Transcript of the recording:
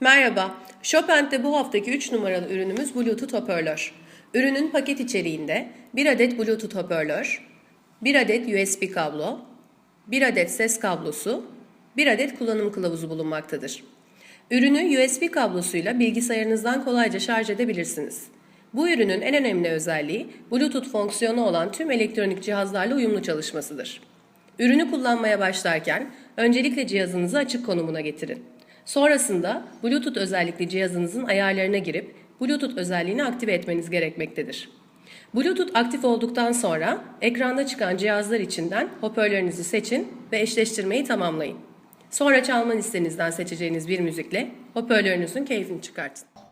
Merhaba, Chopin'de bu haftaki 3 numaralı ürünümüz Bluetooth hoparlör. Ürünün paket içeriğinde 1 adet Bluetooth hoparlör, 1 adet USB kablo, 1 adet ses kablosu, 1 adet kullanım kılavuzu bulunmaktadır. Ürünü USB kablosuyla bilgisayarınızdan kolayca şarj edebilirsiniz. Bu ürünün en önemli özelliği Bluetooth fonksiyonu olan tüm elektronik cihazlarla uyumlu çalışmasıdır. Ürünü kullanmaya başlarken öncelikle cihazınızı açık konumuna getirin. Sonrasında Bluetooth özellikli cihazınızın ayarlarına girip Bluetooth özelliğini aktive etmeniz gerekmektedir. Bluetooth aktif olduktan sonra ekranda çıkan cihazlar içinden hoparlörünüzü seçin ve eşleştirmeyi tamamlayın. Sonra çalma listenizden seçeceğiniz bir müzikle hoparlörünüzün keyfini çıkartın.